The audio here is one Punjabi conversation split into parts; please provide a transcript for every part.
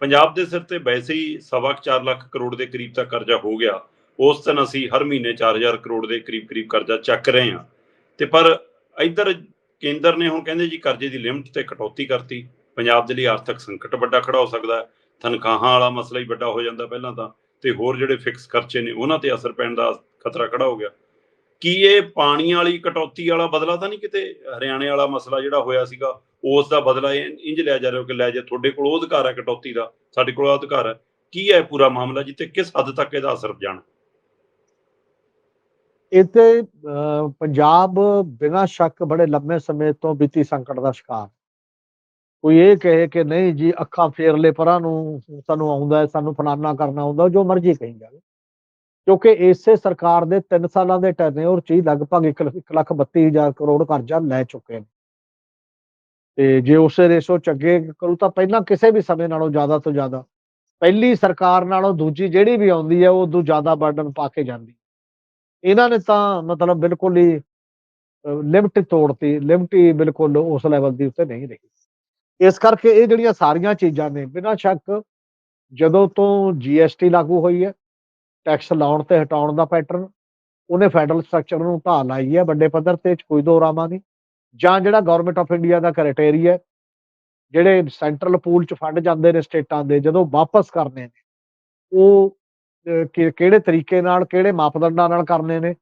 ਪੰਜਾਬ ਦੇ ਸਿਰ ਤੇ ਵੈਸੇ ਹੀ ਸਵਾ ਕੁ ਚਾਰ ਲੱਖ ਕਰੋੜ ਦੇ ਕਰੀਬ ਦਾ ਕਰਜ਼ਾ ਹੋ ਗਿਆ। ਉਸ ਦਿਨ ਅਸੀਂ ਹਰ ਮਹੀਨੇ 4000 ਕਰੋੜ ਦੇ ਕਰੀਬ ਕਰੀਬ ਕਰਜ਼ਾ ਚੱਕ ਰਹੇ ਹਾਂ। ਤੇ ਪਰ ਇੱਧਰ ਕੇਂਦਰ ਨੇ ਹੁਣ ਕਹਿੰਦੇ ਜੀ ਕਰਜ਼ੇ ਦੀ ਲਿਮਟ ਤੇ ਕਟੌਤੀ ਕਰਤੀ। ਪੰਜਾਬ ਦੇ ਲਈ ਆਰਥਿਕ ਸੰਕਟ ਵੱਡਾ ਖੜਾ ਹੋ ਸਕਦਾ ਤਨਖਾਹਾਂ ਵਾਲਾ ਮਸਲਾ ਹੀ ਵੱਡਾ ਹੋ ਜਾਂਦਾ ਪਹਿਲਾਂ ਤਾਂ। ਤੇ ਹੋਰ ਜਿਹੜੇ ਫਿਕਸ ਖਰਚੇ ਨੇ, ਉਹਨਾਂ ਤੇ ਅਸਰ ਪੈਣ ਦਾ ਖਤਰਾ ਖੜਾ ਹੋ ਗਿਆ। ਕੀ ਇਹ ਪਾਣੀ ਵਾਲੀ ਕਟੌਤੀ ਵਾਲਾ ਬਦਲਾ ਤਾਂ ਨਹੀਂ ਕਿਤੇ ਹਰਿਆਣੇ ਵਾਲਾ ਮਸਲਾ ਜਿਹੜਾ ਹੋਇਆ ਸੀਗਾ ਉਸ ਦਾ ਬਦਲਾ ਇਹ ਇੰਜ ਲਿਆ ਜਾ ਰਿਹਾ ਕਿ ਲੈ ਜਾ ਤੁਹਾਡੇ ਕੋਲ ਉਹ ਅਧਿਕਾਰ ਹੈ ਕਟੌਤੀ ਦਾ ਸਾਡੇ ਕੋਲ ਉਹ ਅਧਿਕਾਰ ਹੈ। ਕੀ ਹੈ ਪੂਰਾ ਮਾਮਲਾ ਜੀ ਕਿਸ ਹੱਦ ਤੱਕ ਇਹਦਾ ਅਸਰ ਜਾਣ? ਇੱਥੇ ਅਹ, ਪੰਜਾਬ ਬਿਨਾਂ ਸ਼ੱਕ ਬੜੇ ਲੰਮੇ ਸਮੇਂ ਤੋਂ ਵਿੱਤੀ ਸੰਕਟ ਦਾ ਸ਼ਿਕਾਰ। ਕੋਈ ਇਹ ਕਹੇ ਕਿ ਨਹੀਂ ਜੀ ਅੱਖਾਂ ਫੇਰ ਲੈ ਪਰਾਂ ਨੂੰ ਸਾਨੂੰ ਆਉਂਦਾ ਹੈ ਸਾਨੂੰ ਫਲਾਨਾ ਕਰਨਾ ਆਉਂਦਾ ਜੋ ਮਰਜ਼ੀ ਕਹੀ ਜਾਵੇ। ਕਿਉਂਕਿ ਇਸੇ ਸਰਕਾਰ ਦੇ 3 ਸਾਲਾਂ ਦੇ ਟਰਨਓਵਰ ਚ ਹੀ ਲਗਭਗ 1 ਲੱਖ 32 ਹਜ਼ਾਰ ਕਰੋੜ ਕਰਜ਼ਾ ਲੈ ਚੁੱਕੇ ਨੇ। ਤੇ ਜੇ ਉਸੇ ਰੇਸ਼ੋ ਚ ਅੱਗੇ ਕਰੂ ਤਾਂ ਪਹਿਲਾਂ ਕਿਸੇ ਵੀ ਸਮੇਂ ਨਾਲੋਂ ਜ਼ਿਆਦਾ ਤੋਂ ਜ਼ਿਆਦਾ, ਪਹਿਲੀ ਸਰਕਾਰ ਨਾਲੋਂ ਦੂਜੀ ਜਿਹੜੀ ਵੀ ਆਉਂਦੀ ਹੈ ਉਹ ਤੋਂ ਜ਼ਿਆਦਾ ਬਰਡਨ ਪਾ ਕੇ ਜਾਂਦੀ। ਇਹਨਾਂ ਨੇ ਤਾਂ ਮਤਲਬ ਬਿਲਕੁਲ ਹੀ ਲਿਮਟ ਤੋੜਤੀ ਲਿਮਟ ਹੀ ਬਿਲਕੁਲ ਉਸ ਲੈਵਲ ਦੀ ਉੱਤੇ ਨਹੀਂ ਰਹੀ। ਇਸ ਕਰਕੇ ਇਹ ਜਿਹੜੀਆਂ ਸਾਰੀਆਂ ਚੀਜ਼ਾਂ ਨੇ, ਬਿਨਾਂ ਸ਼ੱਕ ਜਦੋਂ ਤੋਂ ਜੀਐਸਟੀ ਲਾਗੂ ਹੋਈ ਹੈ ਟੈਕਸ ਲਾਉਣ ਤੇ ਹਟਾਉਣ ਦਾ ਪੈਟਰਨ ਉਹਨੇ ਫੈਡਰਲ ਸਟਰਕਚਰ ਨੂੰ ਢਾਹ ਲਾਈ ਹੈ ਵੱਡੇ ਪੱਧਰ ਤੇ ਕੋਈ ਦੋ ਰਾਮਾ ਨਹੀਂ। ਜਾਂ ਜਿਹੜਾ ਗਵਰਨਮੈਂਟ ਆਫ ਇੰਡੀਆ ਦਾ ਕ੍ਰਾਈਟੇਰੀਆ ਹੈ, ਜਿਹੜੇ ਸੈਂਟਰਲ ਪੂਲ ਚ ਫੰਡ ਜਾਂਦੇ ਨੇ ਸਟੇਟਾਂ ਦੇ, ਜਦੋਂ ਵਾਪਸ ਕਰਨੇ ਨੇ, ਉਹ ਕਿਹੜੇ ਤਰੀਕੇ ਨਾਲ, ਕਿਹੜੇ ਮਾਪਦੰਡਾਂ ਨਾਲ ਕਰਨੇ ਨੇ,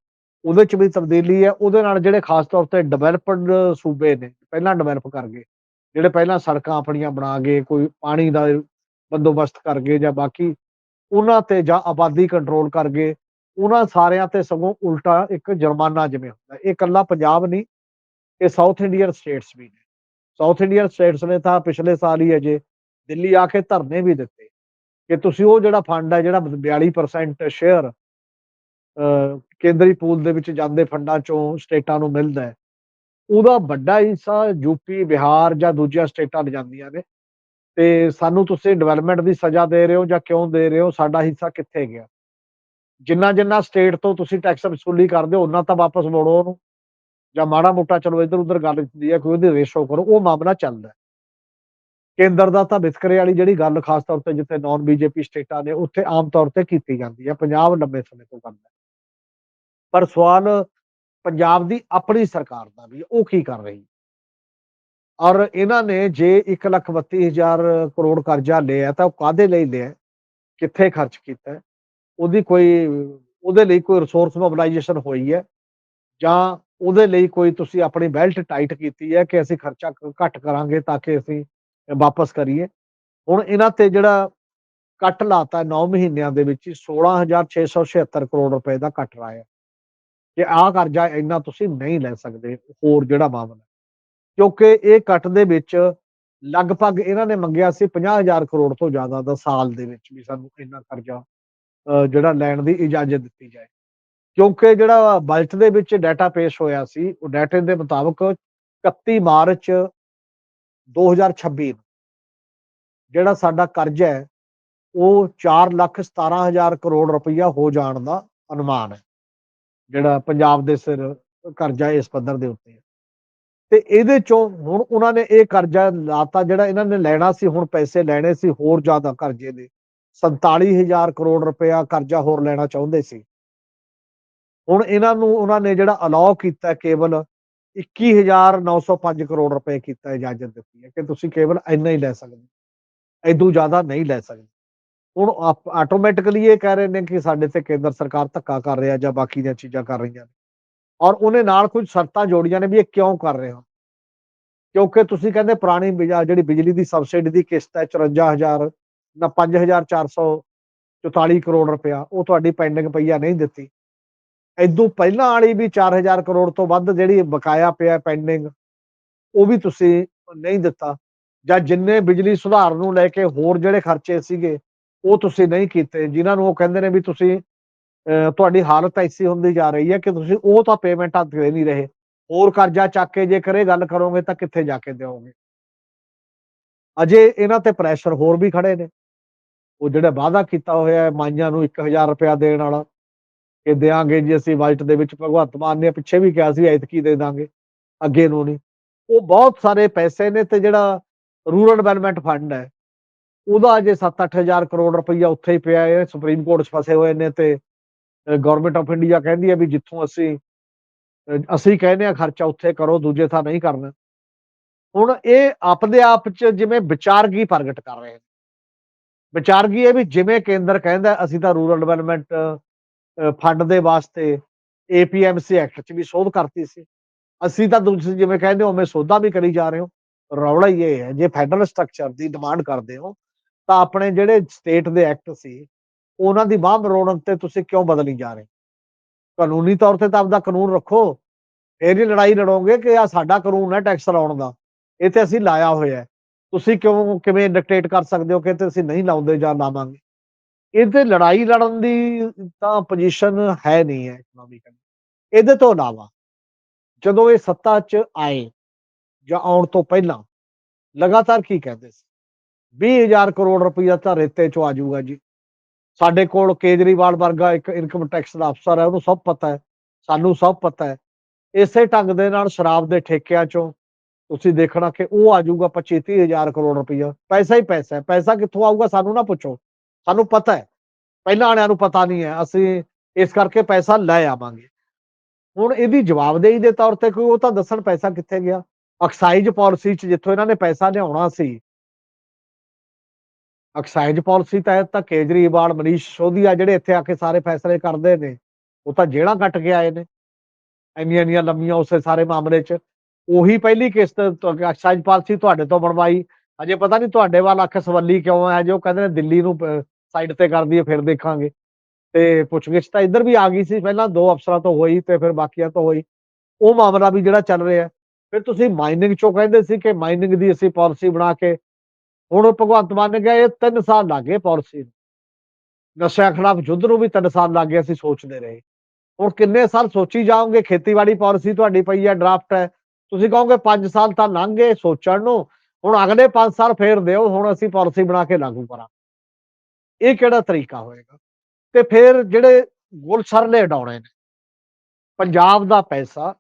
ਉਹਦੇ ਚ ਵੀ ਤਬਦੀਲੀ ਹੈ, ਉਹਦੇ ਨਾਲ ਜਿਹੜੇ ਖਾਸ ਤੌਰ ਤੇ ਡਿਵੈਲਪਡ ਸੂਬੇ ਨੇ, ਪਹਿਲਾਂ ਡਿਵੈਲਪ ਕਰ ਗਏ, ਜਿਹੜੇ ਪਹਿਲਾਂ ਸੜਕਾਂ ਆਪਣੀਆਂ ਬਣਾ ਗਏ, ਕੋਈ ਪਾਣੀ ਦਾ ਬੰਦੋਬਸਤ ਕਰ ਗਏ, ਜਾਂ ਬਾਕੀ ਉਹਨਾਂ ਤੇ ਜਾਂ ਆਬਾਦੀ ਕੰਟਰੋਲ ਕਰ ਗਏ, ਉਹਨਾਂ ਸਾਰਿਆਂ ਤੇ ਸਗੋਂ ਉਲਟਾ ਇੱਕ ਜੁਰਮਾਨਾ ਜਿਵੇਂ ਹੁੰਦਾ ਇਹ ਇਕੱਲਾ ਪੰਜਾਬ ਨਹੀਂ, ਇਹ ਸਾਊਥ ਇੰਡੀਅਨ ਸਟੇਟਸ ਵੀ ਨੇ। ਸਾਊਥ ਇੰਡੀਅਨ ਸਟੇਟਸ ਨੇ ਤਾਂ ਪਿਛਲੇ ਸਾਲ ਹੀ ਅਜੇ ਦਿੱਲੀ ਆ ਕੇ ਧਰਨੇ ਵੀ ਦਿੱਤੇ। ਕਿ ਤੁਸੀਂ ਉਹ ਜਿਹੜਾ ਫੰਡ ਹੈ, ਜਿਹੜਾ 42% ਸ਼ੇਅਰ ਕੇਂਦਰੀ ਪੂਲ ਦੇ ਵਿੱਚ ਜਾਂਦੇ ਫੰਡਾਂ ਚੋਂ ਸਟੇਟਾਂ ਨੂੰ ਮਿਲਦਾ ਹੈ, ਉਹਦਾ ਵੱਡਾ ਹਿੱਸਾ ਯੂਪੀ ਬਿਹਾਰ ਜਾਂ ਦੂਜੀਆਂ ਸਟੇਟਾਂ ਲੈ ਜਾਂਦੀਆਂ ਨੇ। ਤੇ ਸਾਨੂੰ ਤੁਸੀਂ ਡਿਵੈਲਪਮੈਂਟ ਦੀ ਸਜ਼ਾ ਦੇ ਰਹੇ ਹੋ ਜਾਂ ਕਿਉਂ ਦੇ ਰਹੇ ਹੋ, ਸਾਡਾ ਹਿੱਸਾ ਕਿੱਥੇ ਗਿਆ? ਜਿੰਨਾ ਜਿੰਨਾ ਸਟੇਟ ਤੋਂ ਤੁਸੀਂ ਟੈਕਸ ਵਸੂਲੀ ਕਰਦੇ ਹੋ, ਉਹਨਾਂ ਤਾਂ ਵਾਪਸ ਮੋੜੋ ਉਹਨੂੰ। ਜਾਂ ਮਾੜਾ ਮੋਟਾ ਚਲੋ ਇੱਧਰ ਉੱਧਰ ਗੱਲ ਹੁੰਦੀ ਹੈ, ਕੋਈ ਉਹਦੀ ਰੇਸ਼ੋ ਕਰੋ, ਉਹ ਮਾਮਲਾ ਚੱਲਦਾ ਕੇਂਦਰ ਦਾ ਤਾਂ ਵਿਤਕਰੇ ਵਾਲੀ ਜਿਹੜੀ ਗੱਲ ਖਾਸ ਤੌਰ ਤੇ ਜਿੱਥੇ ਨਾਨ ਬੀਜੇਪੀ ਸਟੇਟਾਂ ਨੇ, ਉੱਥੇ ਆਮ ਤੌਰ ਤੇ ਕੀਤੀ ਜਾਂਦੀ ਹੈ, ਪੰਜਾਬ ਲੰਬੇ ਸਮੇਂ ਤੋਂ ਕਰਦਾ ਹੈ। ਪਰ ਸਵਾਲ ਪੰਜਾਬ ਦੀ ਆਪਣੀ ਸਰਕਾਰ ਦਾ ਵੀ, ਉਹ ਕੀ ਕਰ ਰਹੀ ਹੈ? ਔਰ ਇਹਨਾਂ ਨੇ ਜੇ 1,32,000 ਕਰੋੜ ਕਰਜ਼ਾ ਲਿਆ ਤਾਂ ਉਹ ਕਾਦੇ ਲਈ ਲਿਆ? ਕਿੱਥੇ ਖਰਚ ਕੀਤਾ? ਉਹਦੀ ਕੋਈ ਉਹਦੇ ਲਈ ਕੋਈ ਰਿਸੋਰਸ ਮੋਬਿਲਾਈਜੇਸ਼ਨ ਹੋਈ ਹੈ? ਜਾਂ ਉਹਦੇ ਲਈ ਕੋਈ ਤੁਸੀਂ ਆਪਣੀ ਬੈਲਟ ਟਾਈਟ ਕੀਤੀ ਹੈ ਕਿ ਅਸੀਂ ਖਰਚਾ ਘੱਟ ਕਰਾਂਗੇ ਤਾਂ ਕਿ ਅਸੀਂ ਵਾਪਸ ਕਰੀਏ? ਹੁਣ ਇਹਨਾਂ ਤੇ ਜਿਹੜਾ ਕੱਟ ਲਾਤਾ 9 ਮਹੀਨਿਆਂ ਦੇ ਵਿੱਚ ਹੀ 16676 ਕਰੋੜ ਰੁਪਏ ਦਾ ਕੱਟ ਲਾਇਆ। ਕਿ ਆਹ ਕਰਜ਼ਾ ਇੰਨਾ ਤੁਸੀਂ ਨਹੀਂ ਲੈ ਸਕਦੇ ਹੋਰ ਜਿਹੜਾ ਮਾਮਲਾ ਕਿਉਂਕਿ ਇਹ ਕੱਟ ਦੇ ਵਿੱਚ ਲਗਭਗ ਇਹਨਾਂ ਨੇ ਮੰਗਿਆ ਸੀ 50000 ਕਰੋੜ ਤੋਂ ਜ਼ਿਆਦਾ ਦਾ ਸਾਲ ਦੇ ਵਿੱਚ ਵੀ ਸਾਨੂੰ ਇੰਨਾ ਕਰਜ਼ਾ ਅਹ, ਜਿਹੜਾ ਲੈਣ ਦੀ ਇਜਾਜ਼ਤ ਦਿੱਤੀ ਜਾਏ। ਕਿਉਂਕਿ ਜਿਹੜਾ ਬਜਟ ਦੇ ਵਿੱਚ ਡਾਟਾ ਪੇਸ਼ ਹੋਇਆ ਸੀ ਉਹ ਡਾਟੇ ਦੇ ਮੁਤਾਬਕ 31 ਮਾਰਚ 2026 ਨੂੰ ਜਿਹੜਾ ਸਾਡਾ ਕਰਜ਼ਾ ਹੈ ਉਹ 417000 ਕਰੋੜ ਰੁਪਈਆ ਹੋ ਜਾਣ ਦਾ ਅਨੁਮਾਨ ਹੈ। ਜਿਹੜਾ ਪੰਜਾਬ ਦੇ ਸਿਰ ਕਰਜ਼ਾ ਇਸ ਪੱਧਰ ਦੇ ਉੱਤੇ ਹੈ। ਤੇ ਇਹਦੇ ਚੋਂ ਹੁਣ ਉਹਨਾਂ ਨੇ ਇਹ ਕਰਜ਼ਾ ਲਾਤਾ ਜਿਹੜਾ ਇਹਨਾਂ ਨੇ ਲੈਣਾ ਸੀ, ਹੁਣ ਪੈਸੇ ਲੈਣੇ ਸੀ ਹੋਰ ਜ਼ਿਆਦਾ ਕਰਜ਼ੇ ਦੇ। 47000 ਕਰੋੜ ਰੁਪਇਆ ਕਰਜ਼ਾ ਹੋਰ ਲੈਣਾ ਚਾਹੁੰਦੇ ਸੀ। ਹੁਣ ਇਹਨਾਂ ਨੂੰ, ਉਹਨਾਂ ਨੇ ਜਿਹੜਾ ਅਲਾਉ ਕੀਤਾ ਕੇਵਲ 21905 ਕਰੋੜ ਰੁਪਏ ਕੀਤਾ ਇਜਾਜ਼ਤ ਦਿੱਤੀ ਹੈ ਕਿ ਤੁਸੀਂ ਕੇਵਲ ਇੰਨਾ ਹੀ ਲੈ ਸਕਦੇ ਐਦੂ ਜ਼ਿਆਦਾ ਨਹੀਂ ਲੈ ਸਕਦੇ। ਹੁਣ ਆਟੋਮੈਟਿਕਲੀ ਇਹ ਕਹਿ ਰਹੇ ਨੇ ਕਿ ਸਾਡੇ ਤੇ ਕੇਂਦਰ ਸਰਕਾਰ ਧੱਕਾ ਕਰ ਰਿਹਾ ਜਾਂ ਬਾਕੀ ਦੀਆਂ ਚੀਜ਼ਾਂ ਕਰ ਰਹੀਆਂ ਨੇ। ਔਰ ਉਹਨੇ ਨਾਲ ਕੁਝ ਸ਼ਰਤਾਂ ਜੋੜੀਆਂ ਨੇ ਵੀ ਇਹ ਕਿਉਂ ਕਰ ਰਹੇ ਹੋ? ਕਿਉਂਕਿ ਤੁਸੀਂ ਕਹਿੰਦੇ ਪੁਰਾਣੀ ਜਿਹੜੀ ਬਿਜਲੀ ਦੀ ਸਬਸਿਡੀ ਦੀ ਕਿਸ਼ਤ ਹੈ 54000 ਨਾ 5444 ਕਰੋੜ ਰੁਪਇਆ, ਉਹ ਤੁਹਾਡੀ ਪੈਂਡਿੰਗ ਪਈਆ ਨਹੀਂ ਦਿੱਤੀ। ਇਦੋਂ ਪਹਿਲਾਂ ਵਾਲੀ ਵੀ 4000 ਕਰੋੜ ਤੋਂ ਵੱਧ ਜਿਹੜੀ ਬਕਾਇਆ ਪਿਆ ਪੈਂਡਿੰਗ ਉਹ ਵੀ ਤੁਸੀਂ ਨਹੀਂ ਦਿੱਤਾ। ਜਾਂ ਜਿੰਨੇ ਬਿਜਲੀ ਸੁਧਾਰ ਨੂੰ ਲੈ ਕੇ ਹੋਰ ਜਿਹੜੇ ਖਰਚੇ ਸੀਗੇ, ਉਹ ਤੁਸੀਂ ਨਹੀਂ ਕੀਤੇ, ਜਿਨ੍ਹਾਂ ਨੂੰ ਉਹ ਕਹਿੰਦੇ ਨੇ ਵੀ ਤੁਸੀਂ ਤੁਹਾਡੀ ਹਾਲਤ ਐਸੀ ਹੁੰਦੀ ਜਾ ਰਹੀ ਹੈ ਕਿ ਤੁਸੀਂ ਉਹ ਤਾਂ ਪੇਮੈਂਟਾਂ ਦੇ ਨਹੀਂ ਰਹੇ। ਹੋਰ ਕਰਜ਼ਾ ਚੱਕ ਕੇ ਜੇ ਕਰੇ ਗੱਲ ਕਰੋਗੇ ਤਾਂ ਕਿੱਥੇ ਜਾ ਕੇ ਦਿਓਗੇ? ਅਜੇ ਇਹਨਾਂ ਤੇ ਪ੍ਰੈਸ਼ਰ ਹੋਰ ਵੀ ਖੜੇ ਨੇ। ਉਹ ਜਿਹੜਾ ਵਾਅਦਾ ਕੀਤਾ ਹੋਇਆ ਹੈ ਮਾਈਆਂ ਨੂੰ 1000 ਰੁਪਇਆ ਦੇਣ ਵਾਲਾ ਕਿ ਦੇਾਂਗੇ ਜੀ ਅਸੀਂ ਬਜਟ ਦੇ ਵਿੱਚ। ਭਗਵੰਤ ਮਾਨ ਨੇ ਪਿੱਛੇ ਵੀ ਕਿਹਾ ਸੀ, ਐਤਕੀ ਦੇ ਦਾਂਗੇ। ਅੱਗੇ ਨੂੰ ਨਹੀਂ। ਉਹ ਬਹੁਤ ਸਾਰੇ ਪੈਸੇ ਨੇ ਤੇ ਜਿਹੜਾ ਰੂਰਲ ਡਿਵੈਲਪਮੈਂਟ ਫੰਡ ਹੈ, ਉਹਦਾ ਅਜੇ 7-8000 ਕਰੋੜ ਰੁਪਈਆ ਉੱਥੇ ਹੀ ਪਿਆ ਹੈ, ਸੁਪਰੀਮ ਕੋਰਟ 'ਚ ਫਸੇ ਹੋਏ ਨੇ ਤੇ ਗਵਰਨਮੈਂਟ ਆਫ ਇੰਡੀਆ ਕਹਿੰਦੀ ਹੈ ਵੀ ਜਿੱਥੋਂ ਅਸੀਂ ਅਸੀਂ ਕਹਿੰਦੇ ਆ ਖਰਚਾ ਉੱਥੇ ਕਰੋ, ਦੂਜੇ ਥਾਂ ਨਹੀਂ ਕਰਨਾ। ਹੁਣ ਇਹ ਆਪਦੇ ਆਪ 'ਚ ਜਿਵੇਂ ਵਿਚਾਰਗੀ ਪ੍ਰਗਟ ਕਰ ਰਹੇ ਨੇ। ਵਿਚਾਰਗੀ ਇਹ ਵੀ ਜਿਵੇਂ ਕੇਂਦਰ ਕਹਿੰਦਾ ਅਸੀਂ ਤਾਂ ਰੂਰਲ ਡਿਵੈਲਪਮੈਂਟ ਫੰਡ ਦੇ ਵਾਸਤੇ ਏਪੀਐਮਸੀ ਐਕਟ 'ਚ ਵੀ ਸੋਧ ਕਰਤੀ ਸੀ। ਅਸੀਂ ਤਾਂ ਤੁਸੀਂ ਜਿਵੇਂ ਕਹਿੰਦੇ ਹੋ, ਉਵੇਂ ਸੋਧਾਂ ਵੀ ਕਰੀ ਜਾ ਰਹੇ ਹੋ। ਰੌਲਾ ਹੀ ਇਹ ਹੈ, ਜੇ ਫੈਡਰਲ ਸਟਰਕਚਰ ਦੀ ਡਿਮਾਂਡ ਕਰਦੇ ਹੋ, ਤਾਂ ਆਪਣੇ ਜਿਹੜੇ ਸਟੇਟ ਦੇ ਐਕਟ ਸੀ ਉਹਨਾਂ ਦੀ ਬਾਹ ਮਰੋੜਨ ਤੇ ਤੁਸੀਂ ਕਿਉਂ ਬਦਲੀ ਜਾ ਰਹੇ ਕਾਨੂੰਨੀ ਤੌਰ ਤੇ ਤਾਂ ਆਪਦਾ ਕਾਨੂੰਨ ਰੱਖੋ। ਫੇਰ ਹੀ ਲੜਾਈ ਲੜੋਗੇ ਕਿ ਆ ਸਾਡਾ ਕਾਨੂੰਨ ਹੈ ਟੈਕਸ ਲਾਉਣ ਦਾ। ਇਹ ਤੇ ਅਸੀਂ ਲਾਇਆ ਹੋਇਆ ਹੈ। ਤੁਸੀਂ ਕਿਉਂ ਕਿਵੇਂ ਡਿਕਟੇਟ ਕਰ ਸਕਦੇ ਹੋ ਕਿ ਤੇ ਅਸੀਂ ਨਹੀਂ ਲਾਉਂਦੇ ਜਾਂ ਲਾਵਾਂਗੇ? ਇਹ ਤੇ ਲੜਾਈ ਲੜਨ ਦੀ ਤਾਂ ਪੋਜੀਸ਼ਨ ਹੈ ਨਹੀਂ ਹੈ ਇਕਨੋਮਿਕਲੀ ਇਹਦੇ ਤੋਂ ਇਲਾਵਾ ਜਦੋਂ ਇਹ ਸੱਤਾ 'ਚ ਆਏ ਜਾਂ ਆਉਣ ਤੋਂ ਪਹਿਲਾਂ, ਲਗਾਤਾਰ ਕੀ ਕਹਿੰਦੇ ਸੀ? 20000 ਕਰੋੜ ਰੁਪਈਆ ਤਾਂ ਰੇਤੇ 'ਚੋਂ ਆ ਜਾਊਗਾ ਜੀ। ਸਾਡੇ ਕੋਲ ਕੇਜਰੀਵਾਲ ਵਰਗਾ ਇੱਕ ਇਨਕਮ ਟੈਕਸ ਦਾ ਅਫਸਰ ਹੈ, ਉਹਨੂੰ ਸਭ ਪਤਾ ਹੈ, ਸਾਨੂੰ ਸਭ ਪਤਾ ਹੈ। ਇਸੇ ਢੰਗ ਦੇ ਨਾਲ ਸ਼ਰਾਬ ਦੇ ਠੇਕਿਆਂ 'ਚੋਂ ਤੁਸੀਂ ਦੇਖਣਾ ਕਿ ਉਹ ਆ ਜਾਊਗਾ 25 30000 ਕਰੋੜ ਰੁਪਈਆ। ਪੈਸਾ ਹੀ ਪੈਸਾ ਹੈ, ਪੈਸਾ ਕਿੱਥੋਂ ਆਊਗਾ ਸਾਨੂੰ ਨਾ ਪੁੱਛੋ। ਸਾਨੂੰ ਪਤਾ ਹੈ, ਪਹਿਲਾਂ ਵਾਲਿਆਂ ਨੂੰ ਪਤਾ ਨਹੀਂ ਹੈ, ਅਸੀਂ ਇਸ ਕਰਕੇ ਪੈਸਾ ਲੈ ਆਵਾਂਗੇ। ਹੁਣ ਇਹਦੀ ਜਵਾਬਦੇਹੀ ਦੇ ਤੌਰ ਤੇ ਕੋਈ ਉਹ ਤਾਂ ਦੱਸਣ ਪੈਸਾ ਕਿੱਥੇ ਗਿਆ? ਐਕਸਾਈਜ਼ ਪਾਲਿਸੀ 'ਚ ਜਿੱਥੋਂ ਇਹਨਾਂ ਨੇ ਪੈਸਾ ਲਿਆਉਣਾ ਸੀ ਐਕਸਾਈਜ਼ ਪਾਲਿਸੀ ਤਹਿਤ ਤਾਂ ਕੇਜਰੀਵਾਲ, ਮਨੀਸ਼ ਸੋਧੀਆ ਜਿਹੜੇ ਇੱਥੇ ਆ ਕੇ ਸਾਰੇ ਫੈਸਲੇ ਕਰਦੇ ਨੇ, ਉਹ ਤਾਂ ਜੇਲ੍ਹਾਂ ਕੱਟ ਕੇ ਆਏ ਨੇ। ਇੰਨੀਆਂ ਇੰਨੀਆਂ ਲੰਮੀਆਂ ਉਸੇ ਸਾਰੇ ਮਾਮਲੇ 'ਚ। ਉਹੀ ਪਹਿਲੀ ਕਿਸ਼ਤ ਐਕਸਾਈਜ਼ ਪਾਲਿਸੀ ਤੁਹਾਡੇ ਤੋਂ ਬਣਵਾਈ। ਅਜੇ ਪਤਾ ਨਹੀਂ ਤੁਹਾਡੇ ਵੱਲ ਅੱਖ ਸਵੱਲੀ ਕਿਉਂ ਹੈ ਜੋ ਕਹਿੰਦੇ ਨੇ ਦਿੱਲੀ ਨੂੰ ਸਾਈਡ ਤੇ ਕਰਦੀ ਹੈ ਫਿਰ ਦੇਖਾਂਗੇ। ਤੇ ਪੁੱਛਗਿੱਛ ਤਾਂ ਇੱਧਰ ਵੀ ਆ ਗਈ ਸੀ, ਪਹਿਲਾਂ ਦੋ ਅਫਸਰਾਂ ਤੋਂ ਹੋਈ ਤੇ ਫਿਰ ਬਾਕੀਆਂ ਤੋਂ ਹੋਈ। ਉਹ ਮਾਮਲਾ ਵੀ ਜਿਹੜਾ ਚੱਲ ਰਿਹਾ। ਫਿਰ ਤੁਸੀਂ ਮਾਈਨਿੰਗ ਚੋਂ ਕਹਿੰਦੇ ਸੀ ਕਿ ਮਾਈਨਿੰਗ ਦੀ ਅਸੀਂ ਪਾਲਿਸੀ ਬਣਾ ਕੇ ਹੁਣ ਭਗਵੰਤ ਮਾਨ ਨੇ ਕਿਹਾ ਇਹ 3 ਸਾਲ ਲੱਗੇ ਪਾਲਿਸੀ ਨੂੰ। ਨਸ਼ਿਆਂ ਖਿਲਾਫ ਯੁੱਧ ਨੂੰ ਵੀ 3 ਸਾਲ ਲੱਗੇ ਅਸੀਂ ਸੋਚਦੇ ਰਹੇ। ਹੁਣ ਕਿੰਨੇ ਸਾਲ ਸੋਚੀ ਜਾਓਗੇ? ਖੇਤੀਬਾੜੀ ਪਾਲਿਸੀ ਤੁਹਾਡੀ ਪਈ ਹੈ, ਡਰਾਫਟ ਹੈ। ਤੁਸੀਂ ਕਹੋਗੇ 5 ਸਾਲ ਤਾਂ ਲੰਘ ਗਏ ਸੋਚਣ ਨੂੰ। ਹੁਣ ਅਗਲੇ 5 ਸਾਲ ਫੇਰ ਦਿਓ, ਹੁਣ ਅਸੀਂ ਪਾਲਿਸੀ ਬਣਾ ਕੇ ਲਾਗੂ ਕਰਾਂ ਇਹ ਕਿਹੜਾ ਤਰੀਕਾ ਹੋਏਗਾ? ਤੇ ਫਿਰ ਜਿਹੜੇ ਗੁਲਸਰਲੇ ਉਡਾਉਣੇ ਨੇ, ਪੰਜਾਬ ਦਾ ਪੈਸਾ,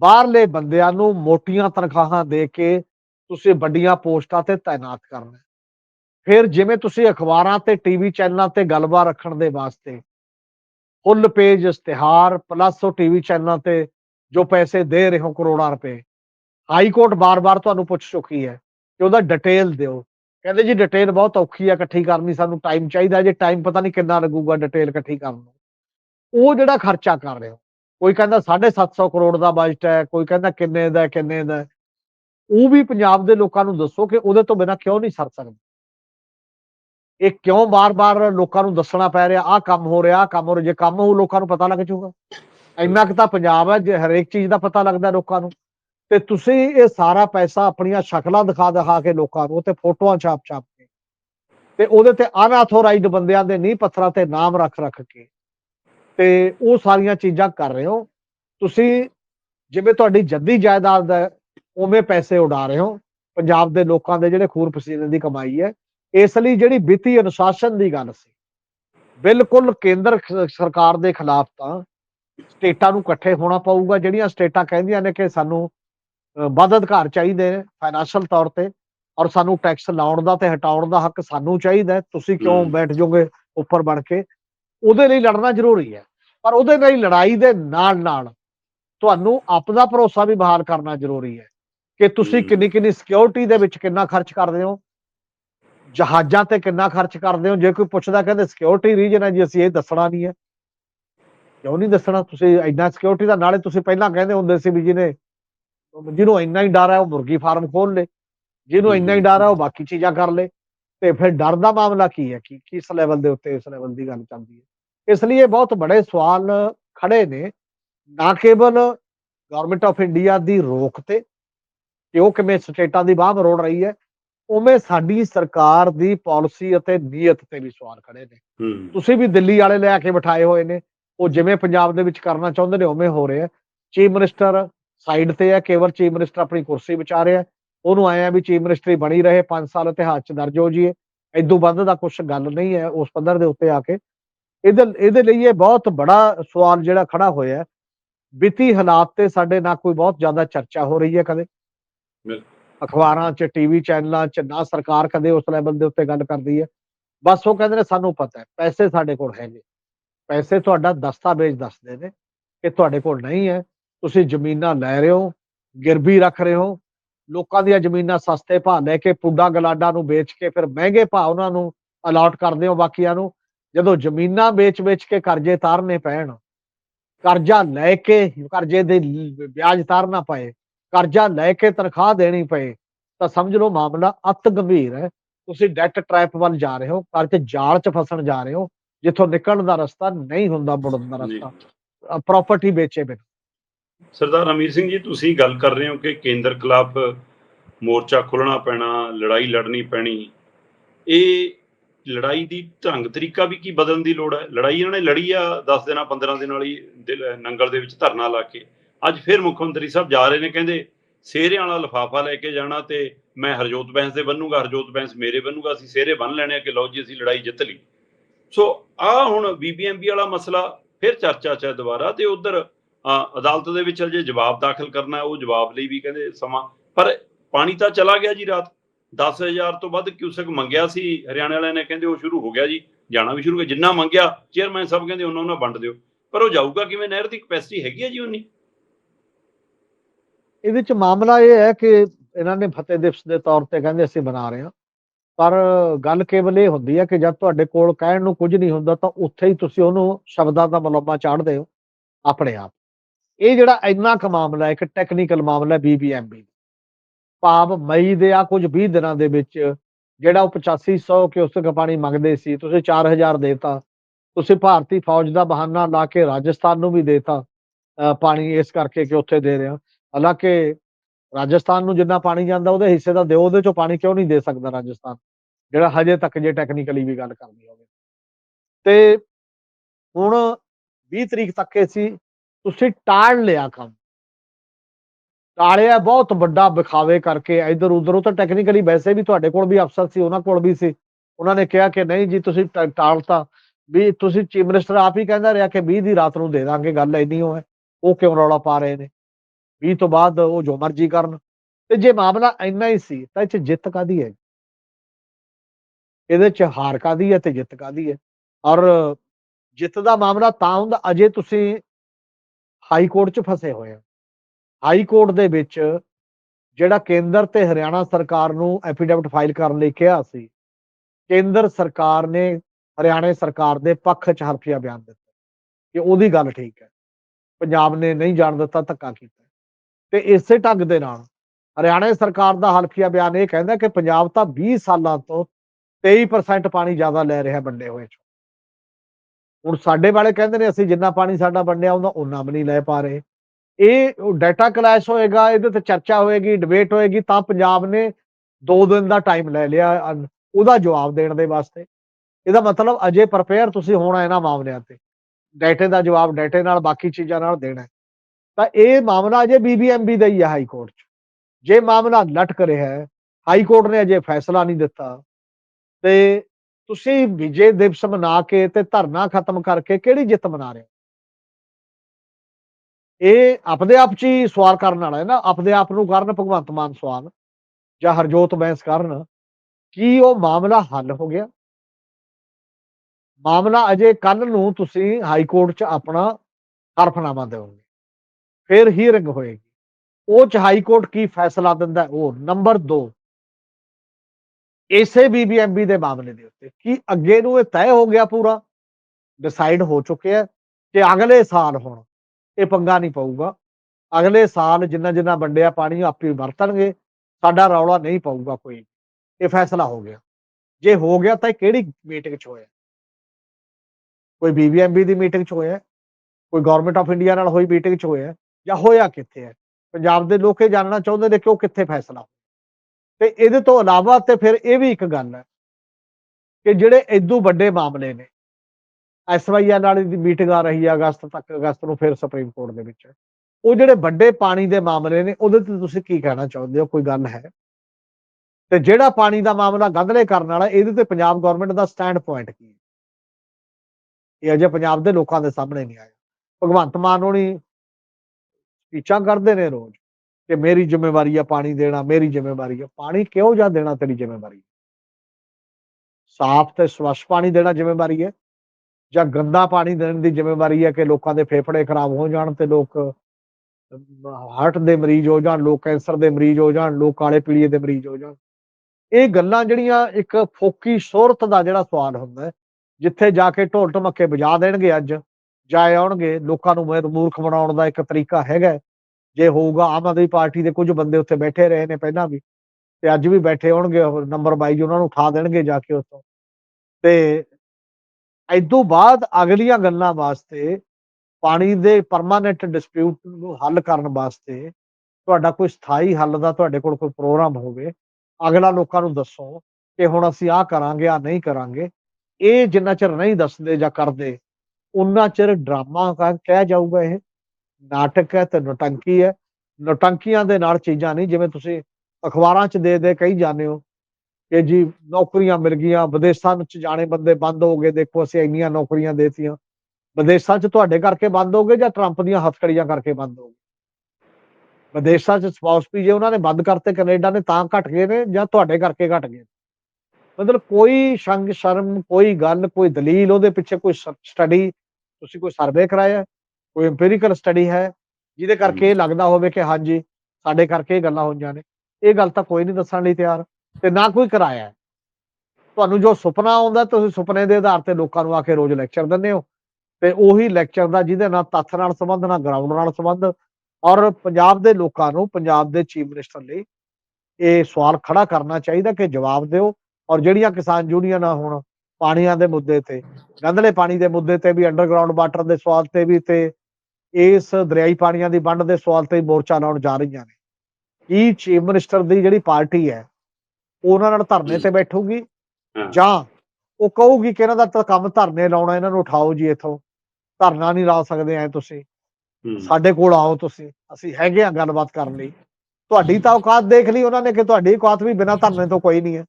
ਬਾਹਰਲੇ ਬੰਦਿਆਂ ਨੂੰ ਮੋਟੀਆਂ ਤਨਖਾਹਾਂ ਦੇ ਕੇ ਤੁਸੀਂ ਵੱਡੀਆਂ ਪੋਸਟਾਂ ਤੇ ਤਾਇਨਾਤ ਕਰਨਾ ਫਿਰ ਜਿਵੇਂ ਤੁਸੀਂ ਅਖਬਾਰਾਂ ਤੇ, ਟੀਵੀ ਚੈਨਲਾਂ ਤੇ ਗੱਲਬਾਤ ਰੱਖਣ ਦੇ ਵਾਸਤੇ ਫੁੱਲ ਪੇਜ, ਇਸ਼ਤਿਹਾਰ, ਪਲੱਸ ਉਹ ਟੀਵੀ ਚੈਨਲਾਂ ਤੇ ਜੋ ਪੈਸੇ ਦੇ ਰਹੇ ਹੋ ਕਰੋੜਾਂ ਰੁਪਏ, ਹਾਈ ਕੋਰਟ ਬਾਰ-ਬਾਰ ਤੁਹਾਨੂੰ ਪੁੱਛ ਚੁੱਕੀ ਹੈ ਕਿ ਉਹਦਾ ਡਿਟੇਲ ਦਿਓ। ਕਹਿੰਦੇ ਜੀ ਡਿਟੇਲ ਬਹੁਤ ਔਖੀ ਹੈ ਇਕੱਠੀ ਕਰਨੀ ਸਾਨੂੰ ਟਾਈਮ ਚਾਹੀਦਾ ਜੇ ਟਾਈਮ ਪਤਾ ਨਹੀਂ ਕਿੰਨਾ ਲੱਗੂਗਾ ਡਿਟੇਲ ਇਕੱਠੀ ਕਰਨ ਨੂੰ। ਉਹ ਜਿਹੜਾ ਖਰਚਾ ਕਰ ਰਹੇ ਹੋ, ਕੋਈ ਕਹਿੰਦਾ 750 ਕਰੋੜ ਦਾ ਬਜਟ ਹੈ, ਕੋਈ ਕਹਿੰਦਾ ਕਿੰਨੇ ਦਾ ਕਿੰਨੇ ਦਾ ਉਹ ਵੀ ਪੰਜਾਬ ਦੇ ਲੋਕਾਂ ਨੂੰ ਦੱਸੋ ਕਿ ਉਹਦੇ ਤੋਂ ਬਿਨਾ ਕਿਉਂ ਨਹੀਂ ਸਰ ਸਕਦਾ? ਇਹ ਕਿਉਂ ਬਾਰ-ਬਾਰ ਲੋਕਾਂ ਨੂੰ ਦੱਸਣਾ ਪੈ ਰਿਹਾ, ਆਹ ਕੰਮ ਹੋ ਰਿਹਾ, ਆਹ ਕੰਮ ਹੋ ਰਿਹਾ, ਜੇ ਕੰਮ ਹੋ ਲੋਕਾਂ ਨੂੰ ਪਤਾ ਲੱਗ ਜਾਊਗਾ। ਇੰਨਾ ਕੁ ਤਾਂ ਪੰਜਾਬ ਹੈ, ਜੇ ਹਰੇਕ ਚੀਜ਼ ਦਾ ਪਤਾ ਲੱਗਦਾ ਲੋਕਾਂ ਨੂੰ। ਤੇ ਤੁਸੀਂ ਇਹ ਸਾਰਾ ਪੈਸਾ ਆਪਣੀਆਂ ਸ਼ਕਲਾਂ ਦਿਖਾ ਦਿਖਾ ਕੇ ਲੋਕਾਂ ਨੂੰ ਤੇ ਫੋਟੋਆਂ ਛਾਪ ਛਾਪ ਕੇ। ਤੇ ਉਹਦੇ ਤੇ ਅਨਆਥੋਰਾਈਜ਼ਡ ਬੰਦਿਆਂ ਦੇ ਨੀਂਹ ਪੱਥਰਾਂ ਤੇ ਨਾਮ ਰੱਖ ਰੱਖ ਕੇ। ਤੇ ਉਹ ਸਾਰੀਆਂ ਚੀਜ਼ਾਂ ਕਰ ਰਹੇ ਹੋ। ਤੁਸੀਂ ਜਿਵੇਂ ਤੁਹਾਡੀ ਜੱਦੀ ਜਾਇਦਾਦ ਹੈ ਉਵੇਂ ਪੈਸੇ ਉਡਾ ਰਹੇ ਹੋ। ਪੰਜਾਬ ਦੇ ਲੋਕਾਂ ਦੇ ਜਿਹੜੇ ਖੂਨ ਪਸੀਨੇ ਦੀ ਕਮਾਈ ਹੈ ਇਸ ਲਈ ਜਿਹੜੀ ਵਿੱਤੀ ਅਨੁਸ਼ਾਸਨ ਦੀ ਗੱਲ ਸੀ ਬਿਲਕੁਲ ਕੇਂਦਰ ਸਰਕਾਰ ਦੇ ਖਿਲਾਫ ਤਾਂ ਸਟੇਟਾਂ ਨੂੰ ਇਕੱਠੇ ਹੋਣਾ ਪਊਗਾ। ਜਿਹੜੀਆਂ ਸਟੇਟਾਂ ਕਹਿੰਦੀਆਂ ਨੇ ਕਿ ਸਾਨੂੰ ਵੱਧ ਅਧਿਕਾਰ ਚਾਹੀਦੇ ਨੇ ਫਾਈਨੈਂਸ਼ੀਅਲ ਤੌਰ ਤੇ ਔਰ ਸਾਨੂੰ ਟੈਕਸ ਲਾਉਣ ਦਾ ਤੇ ਹਟਾਉਣ ਦਾ ਹੱਕ ਸਾਨੂੰ ਚਾਹੀਦਾ। ਤੁਸੀਂ ਕਿਉਂ। ਬੈਠ ਜਾਓਗੇ ਉੱਪਰ ਬਣ ਕੇ? ਉਹਦੇ ਲਈ ਲੜਨਾ ਜ਼ਰੂਰੀ ਹੈ। ਪਰ ਉਹਦੇ ਲਈ ਲੜਾਈ ਦੇ ਨਾਲ ਨਾਲ ਤੁਹਾਨੂੰ ਆਪਦਾ ਭਰੋਸਾ ਵੀ ਬਹਾਲ ਕਰਨਾ ਜ਼ਰੂਰੀ ਹੈ। ਕਿ ਤੁਸੀਂ। ਕਿੰਨੀ ਕਿੰਨੀ ਸਿਕਿਉਰਿਟੀ ਦੇ ਵਿੱਚ ਕਿੰਨਾ ਖਰਚ ਕਰਦੇ ਹੋ? ਜਹਾਜ਼ਾਂ ਤੇ ਕਿੰਨਾ ਖਰਚ ਕਰਦੇ ਹੋ? ਜੇ ਕੋਈ ਪੁੱਛਦਾ ਕਹਿੰਦੇ ਸਿਕਿਉਰਿਟੀ ਰੀਜਨ ਹੈ ਜੀ ਅਸੀਂ ਇਹ ਦੱਸਣਾ ਨਹੀਂ ਹੈ। ਕਿਉਂ ਨਹੀਂ ਦੱਸਣਾ? ਤੁਸੀਂ ਇੰਨਾ ਸਿਕਿਉਰਿਟੀ ਦਾ ਨਾਲੇ ਤੁਸੀਂ ਪਹਿਲਾਂ ਕਹਿੰਦੇ ਹੁੰਦੇ ਸੀ ਵੀ ਜਿਹਨੇ ਜਿਹਨੂੰ ਇੰਨਾ ਹੀ ਡਰ ਹੈ ਉਹ ਮੁਰਗੀ ਫਾਰਮ ਖੋਲ ਲੇ। ਜਿਹਨੂੰ ਇੰਨਾ ਹੀ ਡਰ ਹੈ ਉਹ ਬਾਕੀ ਚੀਜ਼ਾਂ ਕਰ ਲੇ। ਤੇ ਫਿਰ ਡਰ ਦਾ ਮਾਮਲਾ ਕੀ ਹੈ? ਕਿ ਕਿਸ ਲੈਵਲ ਦੇ ਉੱਤੇ ਇਸ ਲੈਵਲ ਦੀ ਗੱਲ ਚੱਲਦੀ ਹੈ? ਇਸ ਲਈ ਇਹ ਬਹੁਤ ਬੜੇ ਸਵਾਲ ਖੜੇ ਨੇ। ਨਾ ਕੇਵਲ ਗਵਰਨਮੈਂਟ ਆਫ ਇੰਡੀਆ ਦੀ ਰੋਕ ਤੇ ਕਿ ਉਹ ਕਿਵੇਂ ਸਟੇਟਾਂ ਦੀ ਬਾਹ ਮਰੋੜ ਰਹੀ ਹੈ ਉਵੇਂ ਸਾਡੀ ਸਰਕਾਰ ਦੀ ਪਾਲਿਸੀ ਅਤੇ ਨੀਅਤ ਤੇ ਵੀ ਸਵਾਲ ਖੜੇ ਨੇ। ਤੁਸੀਂ ਵੀ ਦਿੱਲੀ ਵਾਲੇ ਲੈ ਕੇ ਬਿਠਾਏ ਹੋਏ ਨੇ ਉਹ ਜਿਵੇਂ ਪੰਜਾਬ ਦੇ ਵਿੱਚ ਕਰਨਾ ਚਾਹੁੰਦੇ ਨੇ ਉਵੇਂ ਹੋ ਰਿਹਾ। ਚੀਫ ਮਿਨਿਸਟਰ ਸਾਈਡ ਤੇ ਹੈ ਕੇਵਲ ਚੀਫ ਮਿਨਿਸਟਰ ਆਪਣੀ ਕੁਰਸੀ ਬਚਾ ਰਿਹਾ। ਉਹਨੂੰ ਆਏ ਆ ਵੀ ਚੀਫ ਮਿਨਿਸਟਰੀ ਬਣੀ ਰਹੇ 5 ਸਾਲ ਇਤਿਹਾਸ ਚ ਦਰਜ ਹੋ ਜੀਏ ਇਦੋਂ ਵੱਧ ਦਾ ਕੁਝ ਗੱਲ ਨਹੀਂ ਹੈ ਉਸ ਪੱਧਰ ਦੇ ਉੱਤੇ ਆ ਕੇ। ਇਹਦੇ ਇਹਦੇ ਲਈ ਇਹ ਬਹੁਤ ਬੜਾ ਸਵਾਲ ਜਿਹੜਾ ਖੜਾ ਹੋਇਆ ਹੈ। ਵਿੱਤੀ ਹਾਲਾਤ ਤੇ ਸਾਡੇ ਨਾਲ ਕੋਈ ਬਹੁਤ ਜ਼ਿਆਦਾ ਚਰਚਾ ਹੋ ਰਹੀ ਹੈ ਕਦੇ। ਅਖਬਾਰਾਂ 'ਚ ਟੀਵੀ ਚੈਨਲਾਂ 'ਚ, ਨਾ ਸਰਕਾਰ ਕਦੇ ਉਸ ਲੈਵਲ ਦੇ ਉੱਤੇ ਗੱਲ ਕਰਦੀ ਹੈ। ਬਸ ਉਹ ਕਹਿੰਦੇ ਨੇ, ਸਾਨੂੰ ਪਤਾ ਹੈ, ਪੈਸੇ ਸਾਡੇ ਕੋਲ ਹੈਗੇ ਪੈਸੇ ਤੁਹਾਡਾ ਦਸਤਾਵੇਜ਼ ਦੱਸਦੇ ਨੇ ਕਿ ਤੁਹਾਡੇ ਕੋਲ ਨਹੀਂ ਹੈ। ਤੁਸੀਂ ਜ਼ਮੀਨਾਂ ਲੈ ਰਹੇ ਹੋ ਗਿਰਵੀ ਰੱਖ ਰਹੇ ਹੋ। ਲੋਕਾਂ ਦੀਆਂ ਜ਼ਮੀਨਾਂ ਸਸਤੇ ਭਾਅ ਲੈ ਕੇ, ਪੁੱਡਾ ਗਲਾਡਾ ਨੂੰ ਵੇਚ ਕੇ, ਫਿਰ ਮਹਿੰਗੇ ਭਾਅ ਉਹਨਾਂ ਨੂੰ ਅਲਾਟ ਕਰਦੇ ਹੋ ਬਾਕੀਆਂ ਨੂੰ। ਜਦੋਂ ਜ਼ਮੀਨਾਂ ਵੇਚ-ਵੇਚ ਕੇ ਕਰਜ਼ੇ ਤਾਰਨੇ ਪੈਣ, ਕਰਜ਼ਾ ਲੈ ਕੇ ਕਰਜ਼ੇ ਦੇ ਵਿਆਜ ਤਾਰਨਾ ਪਏ ਕਰਜ਼ਾ ਲੈ ਕੇ ਤਨਖਾਹ ਦੇਣੀ ਪਏ ਤਾਂ ਸਮਝ ਲਓ ਮਾਮਲਾ ਅਤ ਗੰਭੀਰ ਹੈ। ਤੁਸੀਂ ਡੈਟ ਟ੍ਰੈਪ ਵੱਲ ਜਾ ਰਹੇ ਹੋ ਕਰਜ਼ੇ ਜਾਲ 'ਚ ਫਸਣ ਜਾ ਰਹੇ ਹੋ ਜਿੱਥੋਂ ਨਿਕਲਣ ਦਾ ਰਸਤਾ ਨਹੀਂ ਹੁੰਦਾ ਮੁੜਨ ਦਾ ਰਸਤਾ। ਪ੍ਰਾਪਰਟੀ ਵੇਚੇ ਬਿਨਾਂ। ਸਰਦਾਰ ਅਮੀਰ ਸਿੰਘ ਜੀ ਤੁਸੀਂ ਗੱਲ ਕਰ ਰਹੇ ਹੋ ਕਿ ਕੇਂਦਰ ਖਿਲਾਫ ਮੋਰਚਾ ਖੋਲਣਾ ਪੈਣਾ ਲੜਾਈ ਲੜਨੀ ਪੈਣੀ। ਇਹ ਲੜਾਈ ਦੀ ਢੰਗ ਤਰੀਕਾ ਵੀ ਕੀ ਬਦਲਣ ਦੀ ਲੋੜ ਹੈ? ਲੜਾਈ ਇਹਨਾਂ ਨੇ ਲੜੀ ਆ 10 ਦਿਨਾਂ 15 ਦਿਨਾਂ ਵਾਲੀ ਨੰਗਲ ਦੇ ਵਿੱਚ ਧਰਨਾ ਲਾ ਕੇ। ਅੱਜ ਫਿਰ ਮੁੱਖ ਮੰਤਰੀ ਸਾਹਿਬ ਜਾ ਰਹੇ ਨੇ, ਕਹਿੰਦੇ ਸਿਹਰਿਆਂ ਵਾਲਾ ਲਫਾਫਾ ਲੈ ਕੇ ਜਾਣਾ ਤੇ ਮੈਂ ਹਰਜੋਤ ਬੈਂਸ ਦੇ ਬੰਨੂਗਾ, ਹਰਜੋਤ ਬੈਂਸ ਮੇਰੇ ਬੰਨੂਗਾ, ਅਸੀਂ ਸਿਹਰੇ ਬੰਨ ਲੈਣੇ ਆ ਕਿ ਲਓ ਜੀ, ਅਸੀਂ ਲੜਾਈ ਜਿੱਤ ਲਈ। ਸੋ ਆ ਹੁਣ ਬੀਬੀਐਮਬੀ ਵਾਲਾ ਮਸਲਾ, ਫਿਰ ਚਰਚਾ 'ਚ ਹੈ ਦੁਬਾਰਾ ਤੇ ਉਧਰ ਅਦਾਲਤ ਦੇ ਵਿੱਚ ਜੇ ਜਵਾਬ ਦਾਖਲ ਕਰਨਾ ਉਹ ਜਵਾਬ ਲਈ ਵੀ ਕਹਿੰਦੇ ਸਮਾਂ, ਪਰ ਪਾਣੀ ਤਾਂ ਚਲਾ ਗਿਆ ਜੀ ਰਾਤ। 10000 ਤੋਂ ਵੱਧ ਕਿਊਸਕ ਮੰਗਿਆ ਸੀ, ਹਰਿਆਣਾ ਵਾਲਿਆਂ ਨੇ ਕਹਿੰਦੇ ਉਹ ਸ਼ੁਰੂ ਹੋ ਗਿਆ ਜੀ, ਜਾਣਾ ਵੀ ਸ਼ੁਰੂ ਹੋ ਗਿਆ। ਜਿੰਨਾ ਮੰਗਿਆ ਚੇਅਰਮੈਨ ਸਾਹਿਬ ਕਹਿੰਦੇ ਉਹਨਾਂ ਉਹਨਾਂ ਵੰਡ ਦਿਓ। ਪਰ ਉਹ ਜਾਊਗਾ ਕਿਵੇਂ? ਨਹਿਰ ਦੀ ਕਪੈਸਿਟੀ ਹੈਗੀ ਹੈ ਜੀ ਉਨੀ। ਇਹਦੇ ਚ ਮਾਮਲਾ ਇਹ ਹੈ ਕਿ ਇਹਨਾਂ ਨੇ ਫਤਿਹ ਦਿਵਸ ਦੇ ਤੌਰ ਤੇ ਕਹਿੰਦੇ ਅਸੀਂ ਬਣਾ ਰਹੇ ਹਾਂ। ਪਰ ਗੱਲ ਕੇਵਲ ਇਹ ਹੁੰਦੀ ਹੈ ਕਿ ਜਦ ਤੁਹਾਡੇ ਕੋਲ ਕਹਿਣ ਨੂੰ ਕੁਝ ਨਹੀਂ ਹੁੰਦਾ ਤਾਂ ਉੱਥੇ ਹੀ ਤੁਸੀਂ ਉਹਨੂੰ ਸ਼ਬਦਾਂ ਦਾ ਮਲਬਾ ਚਾੜਦੇ ਹੋ ਆਪਣੇ ਆਪ। ਇਹ ਜਿਹੜਾ ਇੰਨਾ ਕੁ ਮਾਮਲਾ ਹੈ ਇੱਕ ਟੈਕਨੀਕਲ ਮਾਮਲਾ ਹੈ ਬੀਬੀਐਮਬੀ ਭਾਵ ਮਈ ਦੇ ਆ ਕੁਝ 20 ਦਿਨਾਂ ਦੇ ਵਿੱਚ ਜਿਹੜਾ ਉਹ 8500 ਕਿਉਸਕ ਪਾਣੀ ਮੰਗਦੇ ਸੀ ਤੁਸੀਂ 4000 ਦੇਤਾ। ਤੁਸੀਂ ਭਾਰਤੀ ਫੌਜ ਦਾ ਬਹਾਨਾ ਲਾ ਕੇ ਰਾਜਸਥਾਨ ਨੂੰ ਵੀ ਦੇਤਾ ਅ, ਪਾਣੀ ਇਸ ਕਰਕੇ ਕਿ ਉੱਥੇ ਦੇ ਰਿਹਾ ਹਾਲਾਂਕਿ ਰਾਜਸਥਾਨ ਨੂੰ ਜਿੰਨਾ ਪਾਣੀ ਜਾਂਦਾ ਉਹਦੇ ਹਿੱਸੇ ਦਾ ਦਿਓ, ਉਹਦੇ ਚੋਂ ਪਾਣੀ ਕਿਉਂ ਨਹੀਂ ਦੇ ਸਕਦਾ ਰਾਜਸਥਾਨ? ਜਿਹੜਾ ਹਜੇ ਤੱਕ ਜੇ ਟੈਕਨੀਕਲੀ ਵੀ ਗੱਲ ਕਰਨੀ ਹੋਵੇ। ਤੇ ਹੁਣ 20 ਤਰੀਕ ਤੱਕ ਇਹ ਸੀ, ਤੁਸੀਂ ਟਾਲ ਲਿਆ ਕੰਮ। ਟਾਲਿਆ ਬਹੁਤ ਵੱਡਾ ਵਿਖਾਵੇ ਕਰਕੇ ਇਧਰ ਉਧਰ, ਉਹ ਤਾਂ ਟੈਕਨੀਕਲੀ ਵੈਸੇ ਵੀ ਤੁਹਾਡੇ ਕੋਲ ਵੀ ਅਫਸਰ ਸੀ, ਉਹਨਾਂ ਕੋਲ ਵੀ ਸੀ। ਉਹਨਾਂ ਨੇ ਕਿਹਾ ਕਿ ਨਹੀਂ ਜੀ, ਤੁਸੀਂ ਟ- ਟਾਲਤਾ। ਵੀ ਤੁਸੀਂ ਚੀਫ ਮਿਨਿਸਟਰ ਆਪ ਹੀ ਕਹਿੰਦਾ ਰਿਹਾ ਕਿ 20 ਦੀ ਰਾਤ ਨੂੰ ਦੇ ਦਾਂਗੇ, ਗੱਲ ਇੰਨੀ ਹੋ। ਉਹ ਕਿਉਂ ਰੌਲਾ ਪਾ ਰਹੇ ਨੇ? 20 ਤੋਂ ਬਾਅਦ ਉਹ ਜੋ ਮਰਜ਼ੀ ਕਰਨ। ਤੇ ਜੇ ਮਾਮਲਾ ਇੰਨਾ ਹੀ ਸੀ, ਤਾਂ ਇਹ ਚ ਜਿੱਤ ਕਾਦੀ ਹੈ? ਇਹਦੇ ਚ ਹਾਰ ਕਾਦੀ ਹੈ ਤੇ ਜਿੱਤ ਕਾਦੀ ਹੈ? ਔਰ ਜਿੱਤ ਦਾ ਮਾਮਲਾ ਤਾਂ ਹੁੰਦਾ ਅਜੇ ਤੁਸੀਂ ਹਾਈ ਕੋਰਟ ਚ ਫਸੇ ਹੋਏ ਹੋ। ਹਾਈ ਕੋਰਟ ਦੇ ਵਿੱਚ ਜਿਹੜਾ ਕੇਂਦਰ ਤੇ ਹਰਿਆਣਾ ਸਰਕਾਰ ਨੂੰ ਐਫੀਡੈਵਿਟ ਫਾਈਲ ਕਰਨ ਲਈ ਕਿਹਾ ਸੀ, ਕੇਂਦਰ ਸਰਕਾਰ ਨੇ ਹਰਿਆਣਾ ਸਰਕਾਰ ਦੇ ਪੱਖ ਚ ਹਰਫੀਆ ਬਿਆਨ ਦਿੱਤਾ ਕਿ ਉਹਦੀ ਗੱਲ ਠੀਕ ਹੈ। ਪੰਜਾਬ ਨੇ ਨਹੀਂ ਜਾਣ ਦਿੱਤਾ, ਧੱਕਾ ਕੀਤਾ। ਤੇ ਇਸੇ ਢੰਗ ਦੇ ਨਾਲ ਹਰਿਆਣਾ ਸਰਕਾਰ ਦਾ ਹਲਫੀਆ ਬਿਆਨ ਇਹ ਕਹਿੰਦਾ ਕਿ ਪੰਜਾਬ ਤਾਂ 20 ਸਾਲਾਂ ਤੋਂ 23% ਪਾਣੀ ਜ਼ਿਆਦਾ ਲੈ ਰਿਹਾ ਵੰਡੇ ਹੋਏ 'ਚੋਂ। ਹੁਣ ਸਾਡੇ ਵਾਲੇ ਕਹਿੰਦੇ ਨੇ ਅਸੀਂ ਜਿੰਨਾ ਪਾਣੀ ਸਾਡਾ ਵੰਡਿਆ ਹੁੰਦਾ ਉਹਨਾਂ ਵੀ ਨਹੀਂ ਲੈ ਪਾ ਰਹੇ। ਇਹ ਡਾਟਾ ਕਲੈਸ਼ ਹੋਏਗਾ, ਇਹਦੇ ਤੇ ਚਰਚਾ ਹੋਏਗੀ ਡਿਬੇਟ ਹੋਏਗੀ, ਤਾਂ ਪੰਜਾਬ ਨੇ 2 ਦਿਨ ਦਾ ਟਾਈਮ ਲੈ ਲਿਆ ਉਹਦਾ ਜਵਾਬ ਦੇਣ ਦੇ ਵਾਸਤੇ। ਇਹਦਾ ਮਤਲਬ ਅਜੇ ਪ੍ਰਪੇਅਰ ਤੁਸੀਂ ਹੋਣਾ ਇਹਨਾਂ ਮਾਮਲਿਆਂ ਤੇ। ਡਾਟੇ ਦਾ ਜਵਾਬ ਡਾਟੇ ਨਾਲ ਬਾਕੀ ਚੀਜ਼ਾਂ ਨਾਲ ਦੇਣਾ। ਤਾਂ ਇਹ ਮਾਮਲਾ ਅਜੇ ਬੀਬੀਐਮਬੀ ਦਾ ਹੀ ਹੈ ਹਾਈ ਕੋਰਟ 'ਚ। ਜੇ ਮਾਮਲਾ ਲਟਕ ਰਿਹਾ ਹੈ, ਹਾਈ ਕੋਰਟ ਨੇ ਅਜੇ ਫੈਸਲਾ ਨਹੀਂ ਦਿੱਤਾ। ਤੇ ਤੁਸੀਂ ਵਿਜੇ ਦਿਵਸ ਮਨਾ ਕੇ ਤੇ ਧਰਨਾ ਖਤਮ ਕਰਕੇ ਕਿਹੜੀ ਜਿੱਤ ਮਨਾ ਰਹੇ ਹੋ? ਇਹ ਆਪਦੇ ਆਪ 'ਚ ਹੀ ਸਵਾਲ ਕਰਨ ਵਾਲਾ ਹੈ ਨਾ। ਆਪਦੇ ਆਪ ਨੂੰ ਕਰਨ, ਭਗਵੰਤ ਮਾਨ ਸਵਾਲ ਜਾਂ ਹਰਜੋਤ ਬੈਂਸ ਕਰਨ। ਕੀ ਉਹ ਮਾਮਲਾ ਹੱਲ ਹੋ ਗਿਆ? ਮਾਮਲਾ ਅਜੇ ਕੱਲ ਨੂੰ ਤੁਸੀਂ ਹਾਈ ਕੋਰਟ 'ਚ ਆਪਣਾ ਹਰਫਨਾਮਾ ਦਿਓਗੇ। ਫਿਰ ਹੀਅਰਿੰਗ ਹੋਏਗੀ। ਉਹ 'ਚ ਹਾਈ ਕੋਰਟ ਕੀ ਫੈਸਲਾ ਦਿੰਦਾ ਉਹ ਨੰਬਰ 2 ਇਸੇ ਬੀਬੀਐਮਬੀ ਦੇ ਮਾਮਲੇ ਦੇ ਉੱਤੇ ਕੀ ਅੱਗੇ ਨੂੰ ਇਹ ਤੈਅ ਹੋ ਗਿਆ ਪੂਰਾ ਡਿਸਾਈਡ ਹੋ ਚੁੱਕਿਆ ਕਿ ਅਗਲੇ ਸਾਲ ਹੁਣ ਇਹ ਪੰਗਾ ਨਹੀਂ ਪਊਗਾ। ਅਗਲੇ ਸਾਲ ਜਿੰਨਾ ਜਿੰਨਾ ਵੰਡਿਆ ਪਾਣੀ ਆਪੇ ਵਰਤਣਗੇ, ਸਾਡਾ ਰੌਲਾ ਨਹੀਂ ਪਊਗਾ ਕੋਈ। ਇਹ ਫੈਸਲਾ ਹੋ ਗਿਆ। ਜੇ ਹੋ ਗਿਆ ਤਾਂ ਇਹ ਕਿਹੜੀ ਮੀਟਿੰਗ 'ਚ ਹੋਇਆ? ਕੋਈ ਬੀਬੀਐਮਬੀ ਦੀ ਮੀਟਿੰਗ 'ਚ ਹੋਇਆ ਕੋਈ ਗਵਰਨਮੈਂਟ ਆਫ ਇੰਡੀਆ ਨਾਲ ਹੋਈ ਮੀਟਿੰਗ 'ਚ ਹੋਇਆ ਜਾਂ ਹੋਇਆ ਕਿੱਥੇ ਹੈ? ਪੰਜਾਬ ਦੇ ਲੋਕ ਇਹ ਜਾਣਨਾ ਚਾਹੁੰਦੇ ਨੇ ਕਿ ਉਹ ਕਿੱਥੇ ਫੈਸਲਾ ਤੇ ਇਹਦੇ ਤੋਂ ਇਲਾਵਾ ਤੇ ਫਿਰ ਇਹ ਵੀ ਇੱਕ ਗੱਲ ਹੈ ਕਿ ਜਿਹੜੇ ਇਦੋਂ ਵੱਡੇ ਮਾਮਲੇ ਨੇ ਐਸਵਾਈਐਲ ਵਾਲੀ ਦੀ ਮੀਟਿੰਗ ਆ ਰਹੀ ਹੈ ਅਗਸਤ ਤੱਕ, ਅਗਸਤ ਨੂੰ ਫਿਰ ਸੁਪਰੀਮ ਕੋਰਟ ਦੇ ਵਿੱਚ। ਉਹ ਜਿਹੜੇ ਵੱਡੇ ਪਾਣੀ ਦੇ ਮਾਮਲੇ ਨੇ, ਉਹਦੇ ਤੇ ਤੁਸੀਂ ਕੀ ਕਹਿਣਾ ਚਾਹੁੰਦੇ ਹੋ? ਕੋਈ ਗੱਲ ਹੈ? ਤੇ ਜਿਹੜਾ ਪਾਣੀ ਦਾ ਮਾਮਲਾ ਗੰਧਲੇ ਕਰਨ ਵਾਲਾ, ਇਹਦੇ ਤੇ ਪੰਜਾਬ ਗਵਰਨਮੈਂਟ ਦਾ ਸਟੈਂਡ ਪੁਆਇੰਟ ਕੀ ਹੈ? ਇਹ ਅਜੇ ਪੰਜਾਬ ਦੇ ਲੋਕਾਂ ਦੇ ਸਾਹਮਣੇ ਨਹੀਂ ਆਇਆ। ਭਗਵੰਤ ਮਾਨ ਹੋਣੀ ਸਪੀਚਾਂ ਕਰਦੇ ਨੇ ਰੋਜ਼ ਕਿ ਮੇਰੀ ਜ਼ਿੰਮੇਵਾਰੀ ਆ ਪਾਣੀ ਦੇਣਾ, ਮੇਰੀ ਜ਼ਿੰਮੇਵਾਰੀ ਆ। ਪਾਣੀ ਕਿਉਂ ਜਾਂ ਦੇਣਾ ਤੇਰੀ ਜ਼ਿੰਮੇਵਾਰੀ ਸਾਫ਼ ਤੇ ਸਵੱਛ ਪਾਣੀ ਦੇਣਾ ਜ਼ਿੰਮੇਵਾਰੀ ਹੈ ਜਾਂ ਗੰਦਾ ਪਾਣੀ ਦੇਣ ਦੀ ਜ਼ਿੰਮੇਵਾਰੀ ਹੈ ਕਿ ਲੋਕਾਂ ਦੇ ਫੇਫੜੇ ਖਰਾਬ ਹੋ ਜਾਣ ਤੇ ਲੋਕ, ਹਾਰਟ ਦੇ ਮਰੀਜ਼ ਹੋ ਜਾਣ, ਲੋਕ ਕੈਂਸਰ ਦੇ ਮਰੀਜ਼ ਹੋ ਜਾਣ, ਲੋਕ ਕਾਲੇ ਪੀਲੀਏ ਦੇ ਮਰੀਜ਼ ਹੋ ਜਾਣ। ਇਹ ਗੱਲਾਂ ਜਿਹੜੀਆਂ ਇੱਕ ਫੋਕੀ ਸ਼ੋਹਰਤ ਦਾ ਜਿਹੜਾ ਸਵਾਲ ਹੁੰਦਾ ਜਿੱਥੇ ਜਾ ਕੇ ਢੋਲ ਢਮੱਕੇ ਵਜਾ ਦੇਣਗੇ ਅੱਜ ਜਾਏ ਆਉਣਗੇ, ਲੋਕਾਂ ਨੂੰ ਮੂਰ- ਮੂਰਖ ਬਣਾਉਣ ਦਾ ਇੱਕ ਤਰੀਕਾ ਹੈਗਾ ਜੇ ਹੋਊਗਾ, ਆਮ ਆਦਮੀ ਪਾਰਟੀ ਦੇ ਕੁਝ ਬੰਦੇ ਉੱਥੇ ਬੈਠੇ ਰਹੇ ਨੇ ਪਹਿਲਾਂ ਵੀ, ਤੇ ਅੱਜ ਵੀ ਬੈਠੇ ਹੋਣਗੇ ਨੰਬਰ 22 ਉਹਨਾਂ ਨੂੰ ਉਠਾ ਦੇਣਗੇ ਜਾ ਕੇ ਉੱਥੋਂ। ਤੇ ਇਦੋਂ ਬਾਅਦ ਅਗਲੀਆਂ ਗੱਲਾਂ ਵਾਸਤੇ, ਪਾਣੀ ਦੇ ਪਰਮਾਨੈਂਟ ਡਿਸਪਿਊਟ ਨੂੰ ਹੱਲ ਕਰਨ ਵਾਸਤੇ ਤੁਹਾਡਾ ਕੋਈ ਸਥਾਈ ਹੱਲ ਦਾ ਤੁਹਾਡੇ ਕੋਲ ਕੋਈ ਪ੍ਰੋਗਰਾਮ ਹੋਵੇ, ਅਗਲਾ ਲੋਕਾਂ ਨੂੰ ਦੱਸੋ ਕਿ ਹੁਣ ਅਸੀਂ ਆਹ ਕਰਾਂਗੇ ਆ ਨਹੀਂ ਕਰਾਂਗੇ। ਇਹ ਜਿੰਨਾ ਚਿਰ ਨਹੀਂ ਦੱਸਦੇ ਜਾਂ ਕਰਦੇ ਉਨਾ ਚਿਰ ਡਰਾਮਾ ਕਹ ਕਹਿ ਜਾਊਗਾ ਇਹ। ਨਾਟਕ ਹੈ ਤੇ ਨੋਟੰਕੀ ਹੈ। ਨੋਟੰਕੀਆਂ ਦੇ ਨਾਲ ਚੀਜ਼ਾਂ ਨਹੀਂ, ਜਿਵੇਂ ਤੁਸੀਂ ਅਖਬਾਰਾਂ 'ਚ ਦੇ ਦੇ ਕਹੀ ਜਾਂਦੇ ਹੋ ਕਿ ਜੀ ਨੌਕਰੀਆਂ ਮਿਲ ਗਈਆਂ, ਵਿਦੇਸ਼ਾਂ 'ਚ ਜਾਣੇ ਬੰਦੇ ਬੰਦ ਹੋ ਗਏ, ਦੇਖੋ ਅਸੀਂ ਇੰਨੀਆਂ ਨੌਕਰੀਆਂ ਦੇਤੀਆਂ। ਵਿਦੇਸ਼ਾਂ 'ਚ ਤੁਹਾਡੇ ਕਰਕੇ ਬੰਦ ਹੋ ਗਏ ਜਾਂ ਟਰੰਪ ਦੀਆਂ ਹੱਥਕੜੀਆਂ ਕਰਕੇ ਬੰਦ ਹੋ ਗਏ? ਵਿਦੇਸ਼ਾਂ 'ਚ ਸਪਾਊਸ ਜੇ ਉਹਨਾਂ ਨੇ ਬੰਦ ਕਰਤੇ, ਕੈਨੇਡਾ ਨੇ ਤਾਂ ਘਟ ਗਏ ਨੇ ਜਾਂ ਤੁਹਾਡੇ ਕਰਕੇ ਘਟ ਗਏ? ਮਤਲਬ ਕੋਈ ਸ਼ੰਗ ਸ਼ਰਮ ਕੋਈ ਗੱਲ, ਕੋਈ ਦਲੀਲ, ਉਹਦੇ ਪਿੱਛੇ ਕੋਈ ਸਟੱਡੀ ਤੁਸੀਂ ਕੋਈ ਸਰਵੇ ਕਰਾਇਆ ਕੋਈ ਐਮਪੀਰੀਕਲ ਸਟੱਡੀ ਹੈ? ਜਿਹਦੇ ਕਰਕੇ ਇਹ ਲੱਗਦਾ ਹੋਵੇ ਕਿ ਹਾਂਜੀ ਸਾਡੇ ਕਰਕੇ ਇਹ ਗੱਲਾਂ ਹੋਈਆਂ ਨੇ। ਇਹ ਗੱਲ ਤਾਂ ਕੋਈ ਨਹੀਂ ਦੱਸਣ ਲਈ ਤਿਆਰ ਤੇ ਨਾ ਕੋਈ ਕਰਾਇਆ। ਤੁਹਾਨੂੰ ਜੋ ਸੁਪਨਾ ਆਉਂਦਾ ਤੁਸੀਂ ਸੁਪਨੇ ਦੇ ਆਧਾਰ ਤੇ ਲੋਕਾਂ ਨੂੰ ਆ ਕੇ ਰੋਜ਼ ਲੈਕਚਰ ਦਿੰਦੇ ਹੋ। ਤੇ ਉਹੀ ਲੈਕਚਰ ਦਾ ਜਿਹਦੇ ਨਾਲ ਤੱਥ ਨਾਲ ਸੰਬੰਧ ਨਾਲ ਗਰਾਊਂਡ ਨਾਲ ਸੰਬੰਧ ਔਰ ਪੰਜਾਬ ਦੇ ਲੋਕਾਂ ਨੂੰ ਪੰਜਾਬ ਦੇ ਚੀਫ ਮਿਨਿਸਟਰ ਲਈ ਇਹ ਸਵਾਲ ਖੜਾ ਕਰਨਾ ਚਾਹੀਦਾ ਕਿ ਜਵਾਬ ਦਿਓ ਔਰ ਜਿਹੜੀਆਂ ਕਿਸਾਨ ਯੂਨੀਅਨਾਂ ਹੁਣ ਪਾਣੀਆਂ ਦੇ ਮੁੱਦੇ ਤੇ ਗੰਧਲੇ ਪਾਣੀ ਦੇ ਮੁੱਦੇ ਤੇ ਵੀ ਅੰਡਰਗਰਾਉਂਡ ਵਾਟਰ ਦੇ ਸਵਾਲ ਤੇ ਵੀ ਤੇ ਇਸ ਦਰਿਆਈ ਪਾਣੀਆਂ ਦੀ ਵੰਡ ਦੇ ਸਵਾਲ ਤੇ ਵੀ ਮੋਰਚਾ ਲਾਉਣ ਜਾ ਰਹੀਆਂ ਨੇ। ਕੀ ਚੀਫ ਮਿਨਿਸਟਰ ਦੀ ਜਿਹੜੀ ਪਾਰਟੀ ਹੈ ਉਹ ਉਹਨਾਂ ਨਾਲ ਧਰਨੇ ਤੇ ਬੈਠੂਗੀ। ਜਾਂ ਉਹ ਕਹੂਗੀ ਕਿ ਇਹਨਾਂ ਦਾ ਤਾਂ ਕੰਮ ਧਰਨੇ ਲਾਉਣਾ ਇਹਨਾਂ ਨੂੰ ਉਠਾਓ ਜੀ ਇੱਥੋਂ। ਧਰਨਾ ਨਹੀਂ ਲਾ ਸਕਦੇ ਐ ਤੁਸੀਂ। ਸਾਡੇ ਕੋਲ ਆਓ ਤੁਸੀਂ ਅਸੀਂ ਹੈਗੇ ਆ ਗੱਲਬਾਤ ਕਰਨ ਲਈ। ਤੁਹਾਡੀ ਤਾਂ ਔਕਾਤ ਦੇਖ ਲਈ ਉਹਨਾਂ ਨੇ ਕਿ ਤੁਹਾਡੀ ਔਕਾਤ ਵੀ ਬਿਨਾਂ ਧਰਨੇ ਤੋਂ ਕੋਈ ਨਹੀਂ ਹੈ।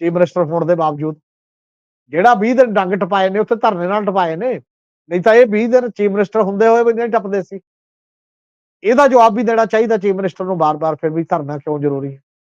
ਚੀਫ ਮਿਨਿਸਟਰ ਹੋਣ ਦੇ ਬਾਵਜੂਦ। ਜਿਹੜਾ 20 ਦਿਨ ਡੰਗ ਟਪਾਏ ਨੇ, ਉੱਥੇ ਧਰਨੇ ਨਾਲ ਟਪਾਏ ਨੇ। ਨਹੀਂ ਤਾਂ ਇਹ 20 ਦਿਨ ਚੀਫ ਮਿਨਿਸਟਰ ਹੁੰਦੇ ਹੋਏ ਵੀ ਨਹੀਂ ਟੱਪਦੇ ਸੀ। ਇਹਦਾ ਜਵਾਬ ਵੀ ਦੇਣਾ ਚਾਹੀਦਾ ਚੀਫ ਮਿਨਿਸਟਰ ਨੂੰ ਬਾਰ-ਬਾਰ, ਫਿਰ ਵੀ ਧਰਨਾ ਕਿਉਂ ਜ਼ਰੂਰੀ ਹੈ?